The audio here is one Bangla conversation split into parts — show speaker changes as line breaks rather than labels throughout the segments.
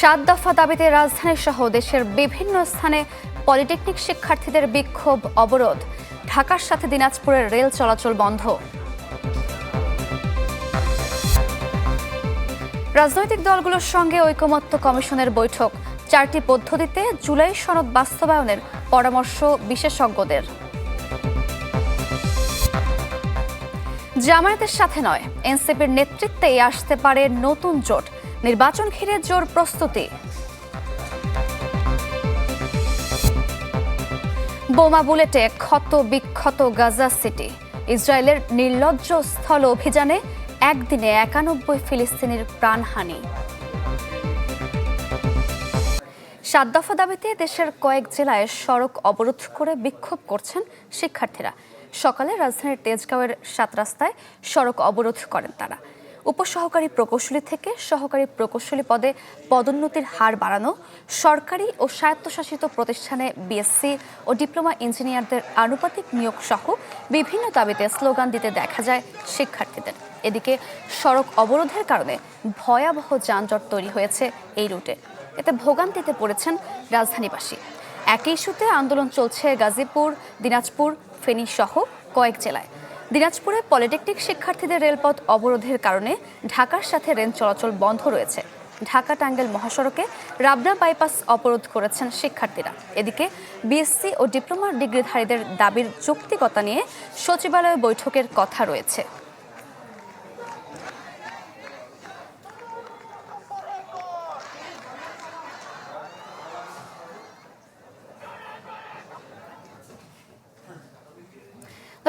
সাত দফা দাবিতে রাজধানী সহ দেশের বিভিন্ন স্থানে পলিটেকনিক শিক্ষার্থীদের বিক্ষোভ, অবরোধ। ঢাকার সাথে দিনাজপুরের রেল চলাচল বন্ধ। রাজনৈতিক দলগুলোর সঙ্গে ঐকমত্য কমিশনের বৈঠক। চারটি পদ্ধতিতে জুলাই সনদ বাস্তবায়নের পরামর্শ বিশেষজ্ঞদের। জামায়াতের সাথে নয়, এনসিপির নেতৃত্বেই আসতে পারে নতুন জোট। নির্বাচন ঘিরে জোর প্রস্তুতি। বোমা বুলেটে ক্ষত বিক্ষত গাজা সিটি। ইসরায়েলের নির্লজ্জ স্থল অভিযানে একদিনে একানব্বই ফিলিস্তিনির প্রাণহানি। সাত দফা দাবিতে দেশের কয়েক জেলায় সড়ক অবরোধ করে বিক্ষোভ করছেন শিক্ষার্থীরা। সকালে রাজধানীর তেজগাঁওয়ের সাত রাস্তায় সড়ক অবরোধ করেন তারা। উপসহকারী প্রকৌশলী থেকে সহকারী প্রকৌশলী পদে পদোন্নতির হার বাড়ানো, সরকারি ও স্বায়ত্তশাসিত প্রতিষ্ঠানে বিএসসি ও ডিপ্লোমা ইঞ্জিনিয়ারদের আনুপাতিক নিয়োগ সহ বিভিন্ন দাবিতে স্লোগান দিতে দেখা যায় শিক্ষার্থীদের। এদিকে সড়ক অবরোধের কারণে ভয়াবহ যানজট তৈরি হয়েছে এই রুটে। এতে ভোগান্তিতে পড়েছেন রাজধানীবাসী। একই ইস্যুতে আন্দোলন চলছে গাজীপুর, দিনাজপুর, ফেনী সহ কয়েক জেলায়। দিনাজপুরে পলিটেকনিক শিক্ষার্থীদের রেলপথ অবরোধের কারণে ঢাকার সাথে রেল চলাচল বন্ধ রয়েছে। ঢাকা টাঙ্গেল মহাসড়কে রাবনা বাইপাস অবরোধ করেছেন শিক্ষার্থীরা। এদিকে বিএসসি ও ডিপ্লোমা ডিগ্রিধারীদের দাবির যৌক্তিকতা নিয়ে সচিবালয় বৈঠকের কথা রয়েছে।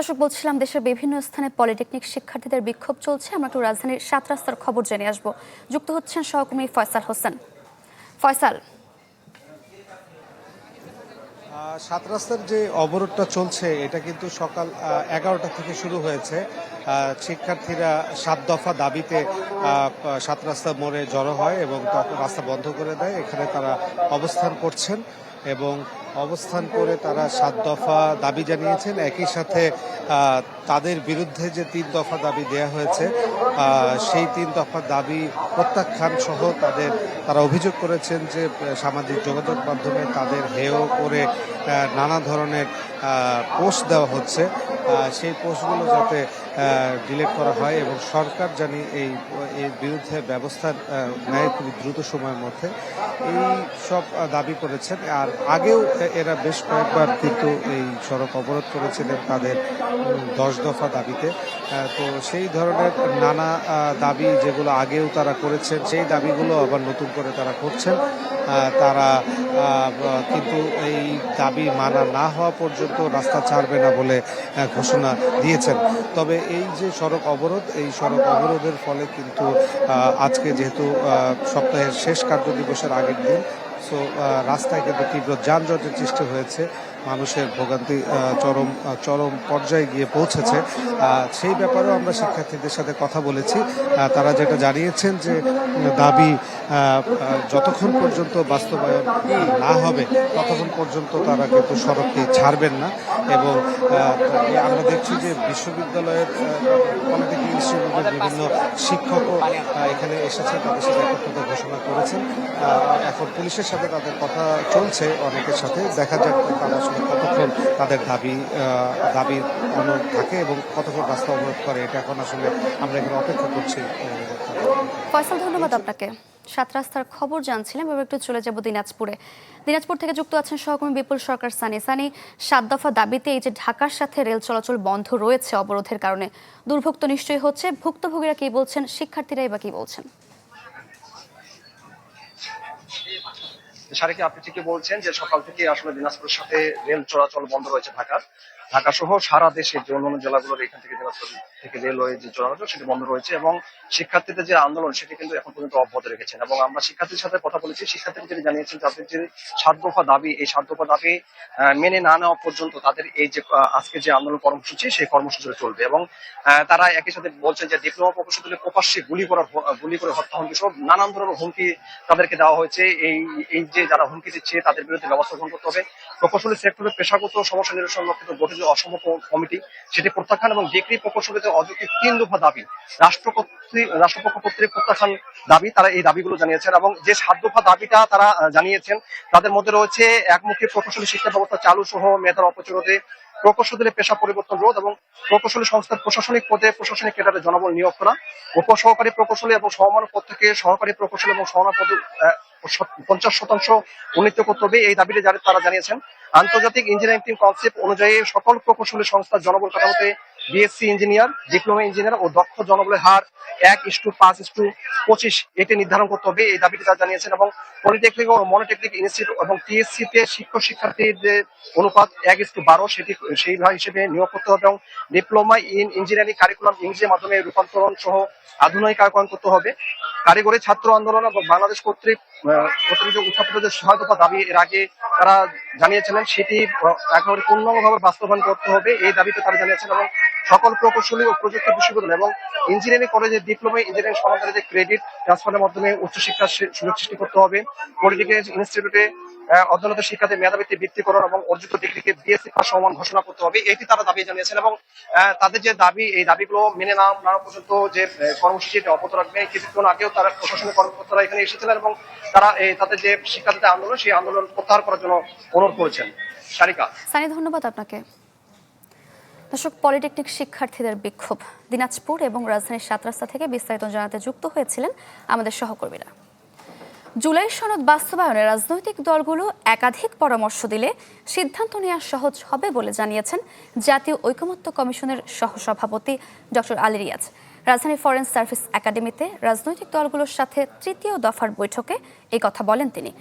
দর্শক, বলছিলাম দেশের বিভিন্ন স্থানে পলিটেকনিক শিক্ষার্থীদের বিক্ষোভ চলছে। আমরা একটু রাজধানীর সাত রাস্তার খবর জেনে আসব। যুক্ত হচ্ছেন সহকর্মী ফয়সাল হোসেন। ফয়সাল।
সাত রাস্তার যে অবরোধটা চলছে, এটা কিন্তু সকাল এগারোটা থেকে শুরু হয়েছে। শিক্ষার্থীরা সাত দফা দাবিতে সাত রাস্তা মোড়ে জড়ো হয় এবং তখন রাস্তা বন্ধ করে দেয়। এখানে তারা অবস্থান করছেন এবং অবস্থান করে তারা সাত দফা দাবি জানিয়েছেন। একই সাথে তাদের বিরুদ্ধে যে তিন দফা দাবি দেয়া হয়েছে সেই তিন দফা দাবি প্রত্যাখ্যান সহ তাদের, তারা অভিযোগ করেছেন যে, সামাজিক যোগাযোগ মাধ্যমে তাদের হেয় করে নানা ধরনের পোস্ট দেওয়া হচ্ছে। সেই পোস্টগুলো যাতে ডিলিট করা হয় এবং সরকার জানি এই এর বিরুদ্ধে ব্যবস্থা নেয় খুবই দ্রুত সময়ের মধ্যে। এই সব দাবি করেছেন। আর আগেও এরা বেশ কয়েকবার কিন্তু এই সড়ক অবরোধ করেছিলেন তাদের দশ দফা দাবিতে। তো সেই ধরনের নানা দাবি যেগুলো আগেও তারা করেছেন, সেই দাবিগুলো আবার নতুন করে তারা করছেন। তারা কিন্তু এই দাবি মানা না হওয়া পর্যন্ত রাস্তা ছাড়বে না বলে ঘোষণা দিয়েছেন। তবে এই যে সড়ক অবরোধ, এই সড়ক অবরোধের ফলে কিন্তু আজকে যেহেতু সপ্তাহের শেষ কার্য দিবসের আগের দিন সো রাস্তায় কিন্তু তীব্র যানজটের সৃষ্টি হয়েছে। মানুষের ভোগান্তি চরম চরম পর্যায়ে গিয়ে পৌঁছেছে। সেই ব্যাপারেও আমরা শিক্ষার্থীদের সাথে কথা বলেছি। তারা যেটা জানিয়েছেন যে, দাবি যতক্ষণ পর্যন্ত বাস্তবায়ন না হবে, ততক্ষণ পর্যন্ত তারা কিন্তু সড়কটি ছাড়বেন না। এবং আমরা দেখছি যে বিশ্ববিদ্যালয়ের পলিটেকনিক ইনস্টিটিউটের বিভিন্ন শিক্ষকও এখানে এসেছে, তাদের সাথে একত্রতা ঘোষণা করেছেন। এখন পুলিশের সাথে তাদের কথা চলছে অনেকের সাথে। দেখা যাক তারা কতক্ষণ তাদের দাবি দাবির অনুরোধ থাকে এবং কতক্ষণ রাস্তা অবরোধ করে, এটা এখন আসলে আমরা এখানে অপেক্ষা করছি
ফয়সাল, ধন্যবাদ আপনাকে। সাত রাস্তার খবর জানছিলাম, এবার একটু চলে যাব দিনাজপুরে। দিনাজপুর থেকে যুক্ত আছেন সহকর্মী বিপুল সরকার সানি। সানি, সাত দফা দাবিতে এই যে ঢাকার সাথে রেল চলাচল বন্ধ রয়েছে অবরোধের কারণে। দুর্ভোগ তো নিশ্চয়ই হচ্ছে, ভুক্তভোগীরা কি বলছেন, শিক্ষার্থীরাই বা কি বলছেন?
সারিকে, আপনি ঠিকই বলছেন যে সকাল থেকে আসলে দিনাজপুরের সাথে রেল চলাচল বন্ধ রয়েছে ঢাকার। ঢাকা সহ সারা দেশে যে অন্যান্য জেলাগুলোর এখান থেকে দিনাজপুর থেকে রেলওয়ে যে চলাচল সেটি বন্ধ রয়েছে এবং শিক্ষার্থীদের যে আন্দোলন সেটি কিন্তু এখন পর্যন্ত অব্যাহত রেখেছেন। এবং আমরা শিক্ষার্থীর সাথে কথা বলেছি। শিক্ষার্থীরা যেটি জানিয়েছেন তাদের যে সাত দফা দাবি, এই সাত দফা দাবি মেনে না নেওয়া পর্যন্ত তাদের এই যে আজকে যে আন্দোলন কর্মসূচি, সেই কর্মসূচি চলবে। এবং তারা একই সাথে বলছেন যে ডিপ্লোমা প্রকৌশলী প্রকাশ্যে গুলি করার গুলি করে হত্যা হুমকি সব নানান ধরনের হুমকি তাদেরকে দেওয়া হয়েছে। এই এই যে যারা হুমকি দিচ্ছে, তাদের বিরুদ্ধে ব্যবস্থা গ্রহণ করতে হবে। প্রকৌশলী সেক্টরে পেশাগত সমস্যা নিরসন লক্ষ্যে গঠিত যে অসম কমিটি, সেটি প্রত্যাখ্যান এবং ডিগ্রি প্রকৌশলীতে অযৌক্তিক তিন দফা দাবি, রাষ্ট্রপতি, রাষ্ট্রপক্ষ কর্তৃক প্রত্যাখ্যান দাবি, তারা এই দাবিগুলো জানিয়েছেন এবং যে সাত দফা দাবিটা তারা জানিয়েছেন, তাদের মধ্যে রয়েছে একমুখী প্রকৌশলী শিক্ষা ব্যবস্থা চালু সহ মেধার অপচরতে প্রকৌশলীর পেশা পরিবর্তন রোধ এবং প্রকৌশলী সংস্থার প্রশাসনিক পদে প্রশাসনিক ক্যাডারে জনবল নিয়োগ করা, উপসহকারী প্রকৌশলী এবং সমমান পদ থেকে সহকারী প্রকৌশলী এবং সমান পদে পঞ্চাশ শতাংশ উন্নীত করতে হবে এই দাবিতে তারা জানিয়েছেন, আন্তর্জাতিক ইঞ্জিনিয়ারিং টিম কনসেপ্ট অনুযায়ী সকল প্রকৌশলী সংস্থার জনবল কাঠামোতে বিএসসি ইঞ্জিনিয়ার, ডিপ্লোমা ইঞ্জিনিয়ার ও দক্ষ জনবলের হার এক ইস্টু পাঁচ ইস্টু পঁচিশ এটি নির্ধারণ করতে হবে, এই দাবিটি তারা জানিয়েছেন এবং পলিটেকনিক ও মনোটেকনিক ইনস্টিটিউট এবং টিএসসি তে শিক্ষক শিক্ষার্থীর যে অনুপাত এক ইস্টু বারো, সেটি সেই হিসেবে নিয়োগ করতে হবে এবং ডিপ্লোমা ইন ইঞ্জিনিয়ারিং কারিকুলাম ইংরেজির মাধ্যমে রূপান্তরণ সহ আধুনিক আধুনিকায়ন করতে হবে। কারিগরি ছাত্র আন্দোলন এবং বাংলাদেশ কর্তৃক কর্তৃক উত্থাপিত যে ছয় দাবি এর আগে তারা জানিয়েছিলেন, সেটি একেবারে পূর্ণাঙ্গভাবে বাস্তবায়ন করতে হবে, এই দাবিতে তারা জানিয়েছেন এবং সকল প্রকৌশলী ও প্রযুক্তি বিশ্ববিদ্যালয় এবং ইঞ্জিনিয়ারিং কলেজে ডিপ্লোমা ইঞ্জিনিয়ারিং সমাধানের যে ক্রেডিট ট্রান্সফারের মাধ্যমে উচ্চশিক্ষার সুযোগ সৃষ্টি করতে হবে। পলিটেকনিক ইনস্টিটিউটে আহ, অধ্যয়নরত শিক্ষার্থী মেধাবৃত্তি বৃত্তিকরণ এবং অর্জিত ডিগ্রিকে বিএসসি পাস সমান ঘোষণা করতে হবে। এটি তারা দাবি জানিয়েছেন এবং তাদের যে দাবি এই দাবিগুলো মেনে না নেওয়া পর্যন্ত যে কর্মসূচি এটা অব্যাহত রাখবে। কিছুক্ষণ আগেও তারা প্রশাসনিক কর্মকর্তারা এখানে এসেছিলেন এবং তারা এই তাদের যে শিক্ষার্থীদের আন্দোলন সেই আন্দোলন প্রত্যাহার করার জন্য অনুরোধ করেছেন। সারিকা।
সানি ধন্যবাদ আপনাকে। দর্শক, পলিটেকনিক শিক্ষার্থীদের বিক্ষোভ। দিনাজপুর এবং রাজধানীর সাত রাস্তা থেকে বিস্তারিত জানাতে যুক্ত হয়েছিলেন আমাদের সহকর্মীরা। জুলাই সনদ বাস্তবায়নে রাজনৈতিক দলগুলো একাধিক পরামর্শ দিলে সিদ্ধান্ত নেওয়া সহজ হবে বলে জানিয়েছেন জাতীয় ঐকমত্য কমিশনের সহসভাপতি ডক্টর আলী রিয়াজ। রাজধানী ফরেন সার্ভিস একাডেমিতে রাজনৈতিক দলগুলোর সাথে তৃতীয় দফার বৈঠকে এই কথা বলেন তিনি।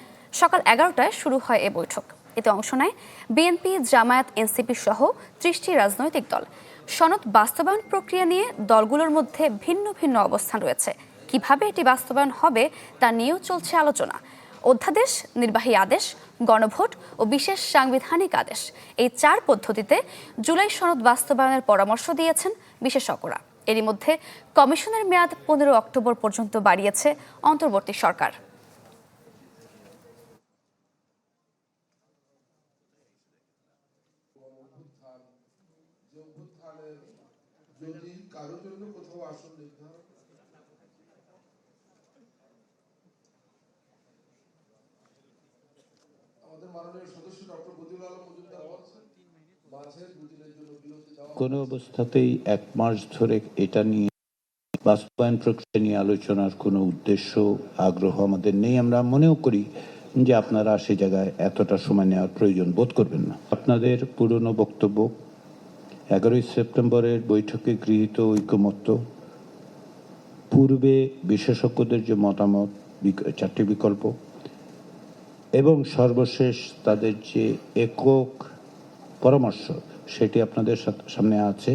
সকাল এগারোটায় শুরু হয় এ বৈঠক। এতে অংশ নেয় বিএনপি, জামায়াত, এনসিপি সহ ত্রিশটি রাজনৈতিক দল। সনদ বাস্তবায়ন প্রক্রিয়া নিয়ে দলগুলোর মধ্যে ভিন্ন ভিন্ন অবস্থান রয়েছে। কীভাবে এটি বাস্তবায়ন হবে তা নিয়েও চলছে আলোচনা। অধ্যাদেশ, নির্বাহী আদেশ, গণভোট ও বিশেষ সাংবিধানিক আদেশ। এই চার পদ্ধতিতে জুলাই সনদ বাস্তবায়নের পরামর্শ দিয়েছেন বিশেষজ্ঞরা। এরই মধ্যে কমিশনের মেয়াদ পনেরো অক্টোবর পর্যন্ত বাড়িয়েছে অন্তর্বর্তী সরকার
যদি কারোর জন্য কোথাও আসন নির্ধারণ আমাদের দেওয়া
কোনো অবস্থাতেই এক মাস ধরে এটা নিয়ে বাস্তবায়ন প্রক্রিয়া নিয়ে আলোচনার কোনো উদ্দেশ্য, আগ্রহ আমাদের নেই। আমরা মনেও করি যে আপনারা সে জায়গায় এতটা সময় নেওয়ার প্রয়োজন বোধ করবেন না। আপনাদের পুরনো বক্তব্য, এগারোই সেপ্টেম্বরের বৈঠকে গৃহীত ঐকমত্য, পূর্বে বিশেষজ্ঞদের যে মতামত চারটি বিকল্প এবং সর্বশেষ তাদের যে একক পরামর্শ, সেটি আপনাদের সামনে আছে।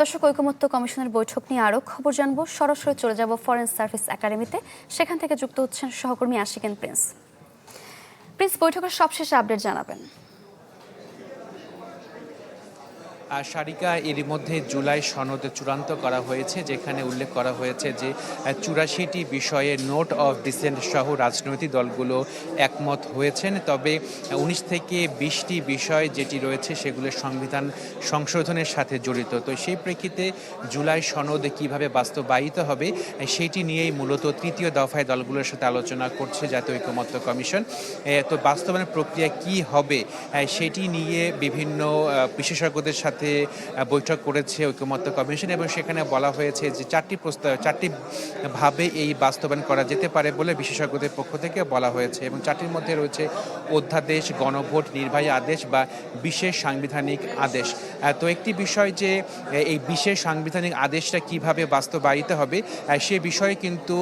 দর্শক, ঐকমত্য কমিশনের বৈঠক নিয়ে আরও খবর জানব। সরাসরি চলে যাব ফরেন সার্ভিস একাডেমিতে। সেখান থেকে যুক্ত হচ্ছেন সহকর্মী আশিকেন প্রিন্স। প্রিন্স, বৈঠকের সবশেষে আপডেট জানাবেন।
আর সারিকা এরই মধ্যে জুলাই সনদ চূড়ান্ত করা হয়েছে, যেখানে উল্লেখ করা হয়েছে যে চুরাশিটি বিষয়ে নোট অফ ডিসেন্ট সহ রাজনৈতিক দলগুলো একমত হয়েছেন। তবে উনিশ থেকে বিশটি বিষয় যেটি রয়েছে সেগুলো সংবিধান সংশোধনের সাথে জড়িত। তো সেই প্রেক্ষিতে জুলাই সনদ কীভাবে বাস্তবায়িত হবে, সেটি নিয়েই মূলত তৃতীয় দফায় দলগুলোর সাথে আলোচনা করছে জাতীয় ঐকমত্য কমিশন। তো বাস্তবায়ন প্রক্রিয়া কি হবে সেটি নিয়ে বিভিন্ন বিশেষজ্ঞদের সাথে আহ, বৈঠক করেছে ঐক্যমত্য কমিশন এবং সেখানে বলা হয়েছে যে চারটি প্রস্তাব চারটি ভাবে এই বাস্তবায়ন করা যেতে পারে বলে বিশেষজ্ঞদের পক্ষ থেকে বলা হয়েছে এবং চারটির মধ্যে রয়েছে অধ্যাদেশ গণভোট নির্বাহী আদেশ বা বিশেষ সাংবিধানিক আদেশ। তো একটি বিষয় যে এই বিশেষ সাংবিধানিক আদেশটা কীভাবে বাস্তবায়িত হবে সে বিষয়ে কিন্তু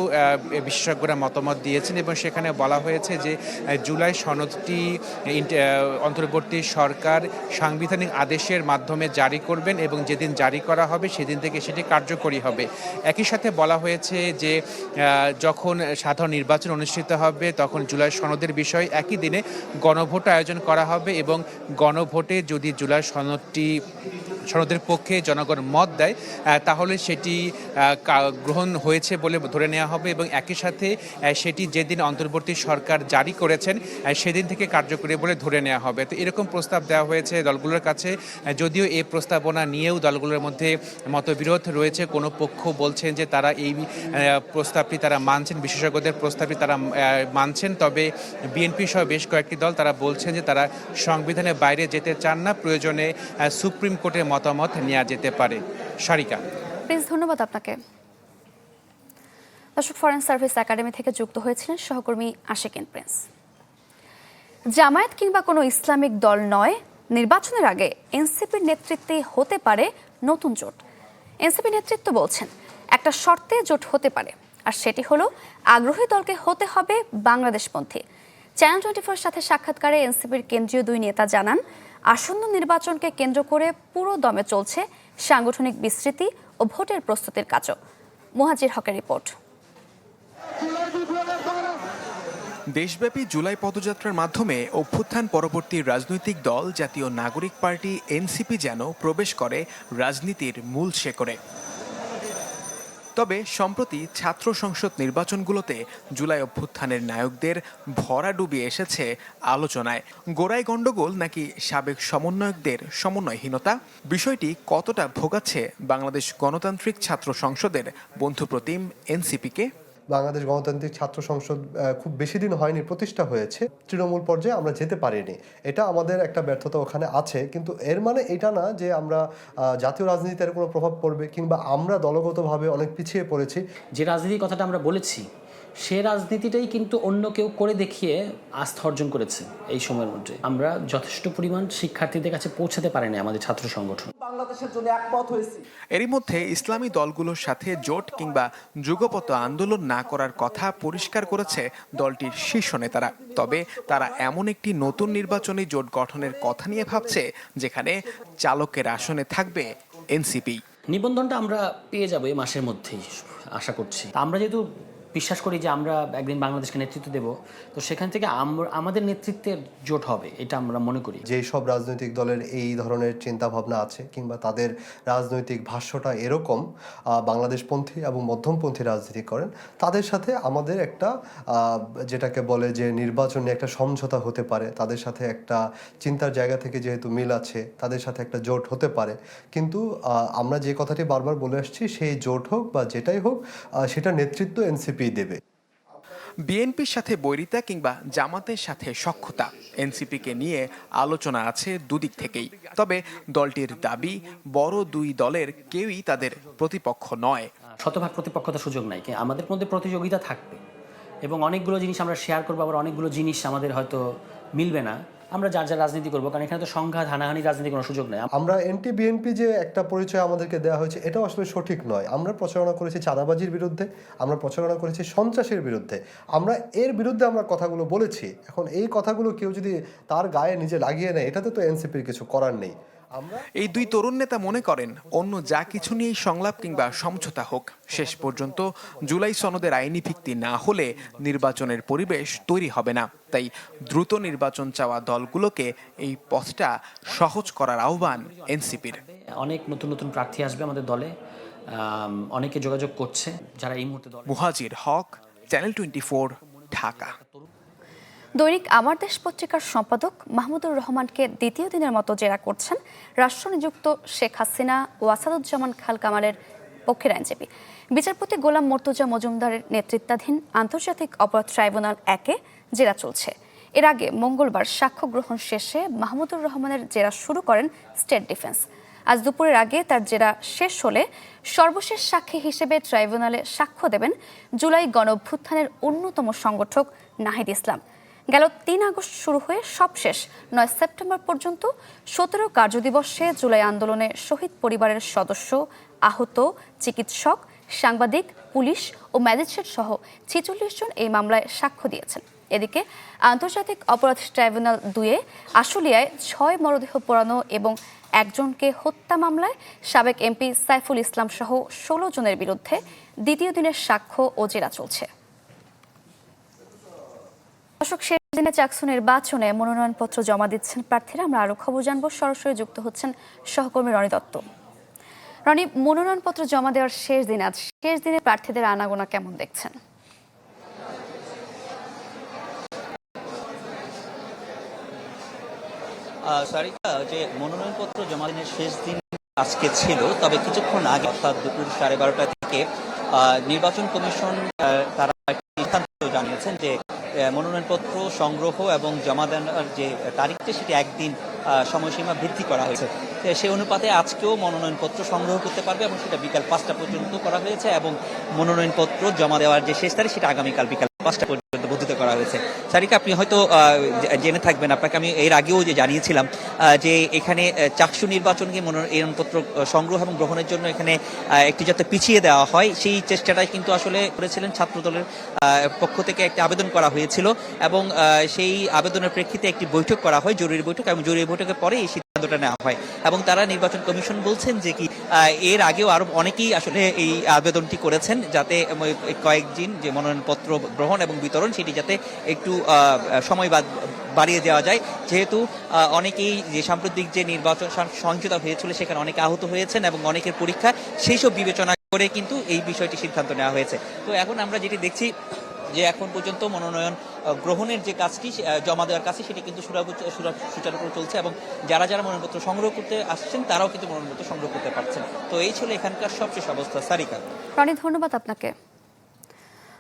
বিশেষজ্ঞরা মতামত দিয়েছেন এবং সেখানে বলা হয়েছে যে জুলাই সনদটি অন্তর্বর্তী সরকার সাংবিধানিক আদেশের মাধ্যমে জারি করবেন এবং যেদিন জারি করা হবে সেদিন থেকে সেটি কার্যকরী হবে। একই সাথে বলা হয়েছে যে যখন সাধারণ নির্বাচন অনুষ্ঠিত হবে তখন জুলাই সনদের বিষয় একই দিনে গণভোট আয়োজন করা হবে এবং গণভোটে যদি জুলাই সনদটি সনদের পক্ষে জনগণ মত দেয় তাহলে সেটি গ্রহণ হয়েছে বলে ধরে নেওয়া হবে এবং একই সাথে সেটি যেদিন অন্তর্বর্তী সরকার জারি করেছেন সেদিন থেকে কার্যকরী বলে ধরে নেওয়া হবে। তো এরকম প্রস্তাব দেওয়া হয়েছে দলগুলোর কাছে যদিও এই প্রস্তাবনা নিয়েও দলগুলোর মধ্যে মতবিরোধ রয়েছে, কোনো পক্ষ বলছেন যে তারা এই প্রস্তাবটি তারা মানছেন, বিশেষজ্ঞদের প্রস্তাবটি তারা মানছেন, তবে বিএনপি সহ বেশ কয়েকটি দল তারা বলছেন যে তারা সংবিধানের বাইরে যেতে চান না, প্রয়োজনে সুপ্রিম কোর্টের মতামত নেওয়া যেতে পারে। সারিকা।
প্লিজ, ধন্যবাদ আপনাকে। দর্শক ফরেন সার্ভিস একাডেমি থেকে যুক্ত হয়েছিলেন সহকর্মী আশেকিন প্রিন্স। জামায়াত কিংবা কোনো ইসলামিক দল নয়, নির্বাচনের আগে এনসিপির নেতৃত্বে হতে পারে নতুন জোট। এনসিপি নেতৃত্ব বলছেন, একটা শর্তে জোট হতে পারে, আর সেটি হলো আগ্রহী দলকে হতে হবে বাংলাদেশপন্থী। চ্যানেল টোয়েন্টি ফোর সাথে সাক্ষাৎকারে এনসিপির কেন্দ্রীয় দুই নেতা জানান আসন্ন নির্বাচনকে কেন্দ্র করে পুরো দমে চলছে সাংগঠনিক বিস্তৃতি ও ভোটের প্রস্তুতির কাজও। মুহাজির হকের রিপোর্ট।
দেশব্যাপী জুলাই পদযাত্রার মাধ্যমে অভ্যুত্থান পরবর্তী রাজনৈতিক দল, জাতীয় নাগরিক পার্টি, এনসিপি যেন প্রবেশ করে রাজনীতির মূল শেকড়ে। তবে সম্প্রতি ছাত্র সংসদ নির্বাচনগুলোতে জুলাই অভ্যুত্থানের নায়কদের ভরা ডুবিয়ে এসেছে আলোচনায়। গোড়ায় গণ্ডগোল নাকি সাবেক সমন্বয়কদের সমন্বয়হীনতা? বিষয়টি কতটা ভোগাচ্ছে বাংলাদেশ গণতান্ত্রিক ছাত্র সংসদের বন্ধুপ্রতিম এনসিপিকে?
বাংলাদেশ গণতান্ত্রিক ছাত্র সংসদ খুব বেশি দিন হয়নি, প্রতিষ্ঠা হয়েছে। তৃণমূল পর্যায়ে আমরা যেতে পারিনি। এটা আমাদের একটা ব্যর্থতা ওখানে আছে। কিন্তু এর মানে এটা না যে আমরা জাতীয় রাজনীতিতে কোনো প্রভাব পড়বে কিংবা আমরা দলগতভাবে অনেক পিছিয়ে পড়েছি।
যে রাজনীতির কথাটা আমরা বলেছি, সে রাজনীতিটাই কিন্তু অন্য কেউ করে দেখিয়ে আস্থা অর্জন করেছে এই সময়ের মধ্যে। আমরা যথেষ্ট পরিমাণ শিক্ষার্থীদের কাছে পৌঁছাতে পারিনি আমাদের ছাত্র সংগঠন।
এরই মধ্যে ইসলামী দলগুলোর সাথে জোট কিংবা যুগপত আন্দোলন না করার কথা পরিষ্কার করেছে দলটির শীর্ষ নেতারা। তবে তারা এমন একটি নতুন নির্বাচনী জোট গঠনের কথা নিয়ে ভাবছে যেখানে চালকের আসনে থাকবে এনসিপি।
নিবন্ধনটা আমরা পেয়ে যাব এই মাসের মধ্যেই আশা করছি। আমরা যেহেতু বিশ্বাস করি যে আমরা একদিন বাংলাদেশকে নেতৃত্ব দেব। তো সেখান থেকে আমাদের নেতৃত্বের জোট হবে, এটা আমরা মনে করি।
যেই সব রাজনৈতিক দলের এই ধরনের চিন্তা ভাবনা আছে কিংবা তাদের রাজনৈতিক ভাষ্যটা এরকম বাংলাদেশপন্থী এবং মধ্যমপন্থী রাজনীতি করেন, তাদের সাথে আমাদের একটা যেটাকে বলে যে নির্বাচনে একটা সমঝোতা হতে পারে, তাদের সাথে একটা চিন্তার জায়গা থেকে যেহেতু মিল আছে, তাদের সাথে একটা জোট হতে পারে। কিন্তু আমরা যে কথাটি বারবার বলে আসছি, সেই জোট হোক বা যেটাই হোক সেটা নেতৃত্ব এনসিপি দেবে।
বিএনপির সাথে বৈরিতা কিংবা জামাতের সাথে সক্ষতা এনসিপিকে নিয়ে আলোচনা আছে দুদিক থেকেই। তবে দলটির দাবি বড় দুই দলের কেউই তাদের প্রতিপক্ষ নয়।
শতভাগ প্রতিপক্ষতার সুযোগ নাই কি আমাদের মধ্যে প্রতিযোগিতা থাকবে। এবং অনেকগুলো জিনিস আমরা শেয়ার করব আবার অনেকগুলো জিনিস আমাদের হয়তো মিলবে না। আমরা যার যার রাজনীতি করব, কারণ এখানে তো সংঘাত হানাহানি রাজনীতি কোনো সুযোগ নেই।
আমরা এনটি বিএনপি যে একটা পরিচয় আমাদেরকে দেওয়া হয়েছে, এটাও আসলে সঠিক নয়। আমরা প্রচারণা করেছি চাঁদাবাজির বিরুদ্ধে, আমরা প্রচারণা করেছি সন্ত্রাসের বিরুদ্ধে। আমরা এর বিরুদ্ধে আমরা কথাগুলো বলেছি। এখন এই কথাগুলো কেউ যদি তার গায়ে নিজে লাগিয়ে নেয়, এটাতে তো এনসিপির কিছু করার নেই।
এই দুই তরুণ নেতা মনে করেন অন্য যা কিছু নিয়েই সংলাপ কিংবা সমঝোতা হোক শেষ পর্যন্ত জুলাই সনদের আইনি ভিত্তি না হলে নির্বাচনের পরিবেশ তৈরি হবে না। তাই দ্রুত নির্বাচন চাওয়া দলগুলোকে এই পথটা সহজ করার আহ্বান এনসিপির।
অনেক নতুন নতুন প্রার্থী আসবে আমাদের দলে অনেকে যোগাযোগ করছে যারা এই মুহূর্তে
মুহাজির হক চ্যানেল টোয়েন্টি ঢাকা।
দৈনিক আমার দেশ পত্রিকার সম্পাদক মাহমুদুর রহমানকে দ্বিতীয় দিনের মতো জেরা করছেন রাষ্ট্রনিযুক্ত শেখ হাসিনা ও আসাদুজ্জামান খাল কামালের পক্ষের আইনজীবী। বিচারপতি গোলাম মর্তুজা মজুমদারের নেতৃত্বাধীন আন্তর্জাতিক অপরাধ ট্রাইব্যুনাল একে জেরা চলছে। এর আগে মঙ্গলবার সাক্ষ্য গ্রহণ শেষে মাহমুদুর রহমানের জেরা শুরু করেন স্টেট ডিফেন্স। আজ দুপুরের আগে তার জেরা শেষ হলে সর্বশেষ সাক্ষী হিসেবে ট্রাইব্যুনালে সাক্ষ্য দেবেন জুলাই গণঅভ্যুত্থানের অন্যতম সংগঠক নাহিদ ইসলাম। গেল তিন আগস্ট শুরু হয়ে সবশেষ নয় সেপ্টেম্বর পর্যন্ত সতেরো কার্যদিবসে জুলাই আন্দোলনে শহীদ পরিবারের সদস্য, আহত, চিকিৎসক, সাংবাদিক, পুলিশ ও ম্যাজিস্ট্রেট সহ ছেচল্লিশ জন এই মামলায় সাক্ষ্য দিয়েছেন। এদিকে আন্তর্জাতিক অপরাধ ট্রাইব্যুনাল দুয়ে আশুলিয়ায় ছয় মরদেহ পোড়ানো এবং একজনকে হত্যা মামলায় সাবেক এমপি সাইফুল ইসলাম সহ ষোলো জনের বিরুদ্ধে দ্বিতীয় দিনের সাক্ষ্য ও জেরা চলছে। দর্শক, শেষ দিনে চাকসু নির্বাচনে মনোনয়নপত্র জমা দিচ্ছেন প্রার্থীরা। আমরা আরও খবর জানব। সরাসরি যুক্ত হচ্ছেন সহকর্মী রনি দত্ত। রনি, মনোনয়নপত্র জমা দেওয়ার শেষ দিন আজ। শেষ দিনে প্রার্থীদের আনাগোনা কেমন দেখছেন?
সারিকা যে মনোনয়নপত্র জমা দিনের শেষ দিন আজকে ছিল, তবে কিছুক্ষণ আগে, অর্থাৎ দুপুর সাড়ে বারোটা থেকে নির্বাচন কমিশন তারা একটি সিদ্ধান্ত জানিয়েছেন যে মনোনয়নপত্র, সংগ্রহ এবং জমা দেওয়ার যে তারিখটা, সেটি একদিন সময়সীমা বৃদ্ধি করা হয়েছে। সে অনুপাতে আজকেও মনোনয়নপত্র সংগ্রহ করতে পারবে এবং সেটা বিকাল পাঁচটা পর্যন্ত করা হয়েছে এবং মনোনয়নপত্র জমা দেওয়ার যে শেষ তারিখ, সেটা আগামীকাল বিকাল পাঁচটা পর্যন্ত করা হয়েছে। সারিকা আপনি হয়তো জেনে থাকবেন, আপনাকে আমি এর আগেও যে জানিয়েছিলাম যে এখানে চাকসু নির্বাচনকে মনোনয়নপত্র সংগ্রহ এবং গ্রহণের জন্য এখানে একটি যাতে পিছিয়ে দেওয়া হয়। সেই চেষ্টাটাই কিন্তু আসলে করেছিলেন ছাত্রদলের পক্ষ থেকে একটি আবেদন করা হয়েছিল এবং সেই আবেদনের প্রেক্ষিতে একটি বৈঠক করা হয়, জরুরি বৈঠক এবং জরুরি বৈঠকের পরে এই সিদ্ধান্তটা নেওয়া হয়। এবং তারা নির্বাচন কমিশন বলছেন যে কি এর আগেও আরও অনেকেই আসলে এই আবেদনটি করেছেন যাতে কয়েকদিন যে মনোনয়নপত্র গ্রহণ এবং বিতরণ সেটি যাতে একটু সময় বাদ- বাড়িয়ে দেওয়া যায়। যেহেতু অনেকেই যে সাম্প্রতিক যে নির্বাচন সহিংসতা হয়েছিল সেখানে অনেকে আহত হয়েছেন এবং অনেকের পরীক্ষা সেই সব বিবেচনা করে কিন্তু এই বিষয়টি সিদ্ধান্ত নেওয়া হয়েছে। তো এখন আমরা যেটি দেখছি যে এখন পর্যন্ত মনোনয়ন গ্রহণের যে কাজটি জমা দেওয়ার কাজটি, সেটি কিন্তু সুচারুরূপে চলছে এবং যারা যারা মনোনয়নপত্র সংগ্রহ করতে আসছেন, তারাও কিন্তু মনোনয়নপত্র সংগ্রহ করতে পারছেন। তো এই ছিল এখানকার সবশেষ অবস্থা। সারিকা।
রনি, ধন্যবাদ আপনাকে।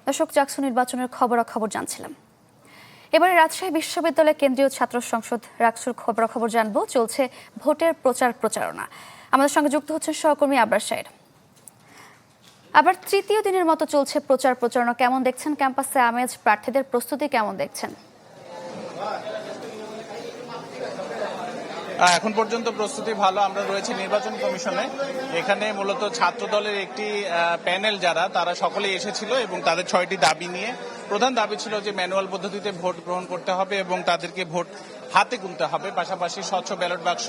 দর্শক চাকসু নির্বাচনের খবরাখবর জানছিলাম। এবারে রাজশাহী বিশ্ববিদ্যালয় কেন্দ্রীয় ছাত্র সংসদ রাকসুর খবরাখবর জানব। চলছে ভোটের প্রচার প্রচারণা। আমাদের সঙ্গে যুক্ত হচ্ছেন সহকর্মী আবরার আবার তৃতীয় দিনের মতো চলছে প্রচার প্রচারণা। কেমন দেখছেন ক্যাম্পাসে আমেজ? প্রার্থীদের প্রস্তুতি কেমন দেখছেন?
এখন পর্যন্ত প্রস্তুতি ভালো। আমরা রয়েছি নির্বাচন কমিশনে। এখানে মূলত ছাত্র দলের একটি প্যানেল যারা, তারা সকলেই এসেছিল এবং তাদের ছয়টি দাবি নিয়ে প্রধান দাবি ছিল যে ম্যানুয়াল পদ্ধতিতে ভোট গ্রহণ করতে হবে এবং তাদেরকে ভোট হাতে গুনতে হবে। পাশাপাশি স্বচ্ছ ব্যালট বাক্স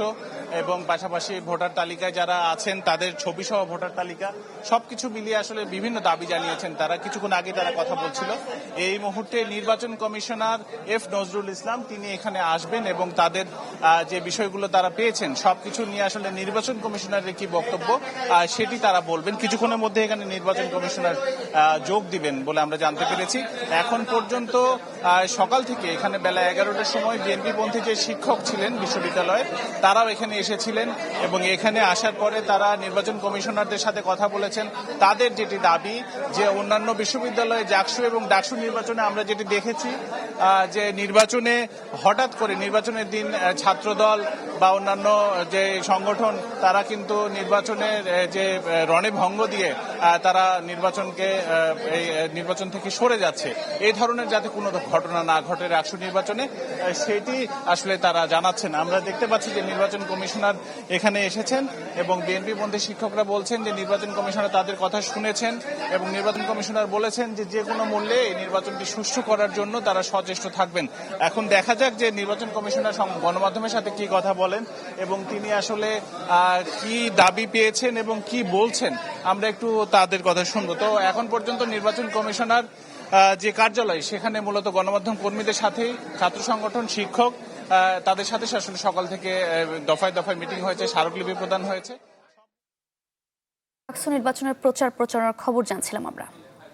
এবং পাশাপাশি ভোটার তালিকায় যারা আছেন, তাদের ছবি সহ ভোটার তালিকা সবকিছু মিলিয়ে আসলে বিভিন্ন দাবি জানিয়েছেন তারা। কিছুক্ষণ আগে তারা কথা বলছিল। এই মুহূর্তে নির্বাচন কমিশনার এফ নজরুল ইসলাম, তিনি এখানে আসবেন এবং তাদের যে বিষয়গুলো তারা পেয়েছেন, সবকিছু নিয়ে আসলে নির্বাচন কমিশনারের কি বক্তব্য সেটি তারা বলবেন। কিছুক্ষণের মধ্যে এখানে নির্বাচন কমিশনার যোগ দিবেন বলে আমরা জানতে পেরেছি। এখন পর্যন্ত সকাল থেকে এখানে বেলা এগারোটার সময় বিএনপি পন্থী যে শিক্ষক ছিলেন বিশ্ববিদ্যালয়ে তারাও এখানে এসেছিলেন এবং এখানে আসার পরে তারা নির্বাচন কমিশনারদের সাথে কথা বলেছেন। তাদের যেটি দাবি যে অন্যান্য বিশ্ববিদ্যালয়ে জাকসু এবং ডাকসু নির্বাচনে আমরা যেটি দেখেছি যে নির্বাচনে হঠাৎ করে নির্বাচনের দিন ছাত্রদল বা অন্যান্য যে সংগঠন, তারা কিন্তু নির্বাচনের যে রণে ভঙ্গ দিয়ে তারা নির্বাচনকে এই নির্বাচন থেকে সরে যাচ্ছে। এই ধরনের যাতে কোনো ঘটনা না ঘটে রাষ্ট্র নির্বাচনে সেটি আসলে তারা জানাচ্ছেন। আমরা দেখতে পাচ্ছি যে নির্বাচন কমিশনার এখানে এসেছেন এবং বিএনপি পন্থী শিক্ষকরা বলছেন যে নির্বাচন কমিশনার তাদের কথা শুনেছেন এবং নির্বাচন কমিশনার বলেছেন যে যে কোনো মূল্যে এই নির্বাচনটি সুষ্ঠু করার জন্য তারা সচেষ্ট থাকবেন। এখন দেখা যাক যে নির্বাচন কমিশনার গণমাধ্যমের সাথে কি কথা বলেন এবং তিনি আসলে কি দাবি পেয়েছেন এবং কি বলছেন, আমরা একটু তাদের কথা শুনব। তো এখন পর্যন্ত নির্বাচন কমিশনার যে কার্যালয়, সেখানে মূলত গণমাধ্যম কর্মীদের সাথেই ছাত্র সংগঠন, শিক্ষক তাদের সাথে আসলে সকাল থেকে দফায় দফায় মিটিং হয়েছে স্মারকলিপি প্রদান হয়েছে।
নির্বাচনের প্রচার প্রচারণার খবর জানছিলাম আমরা।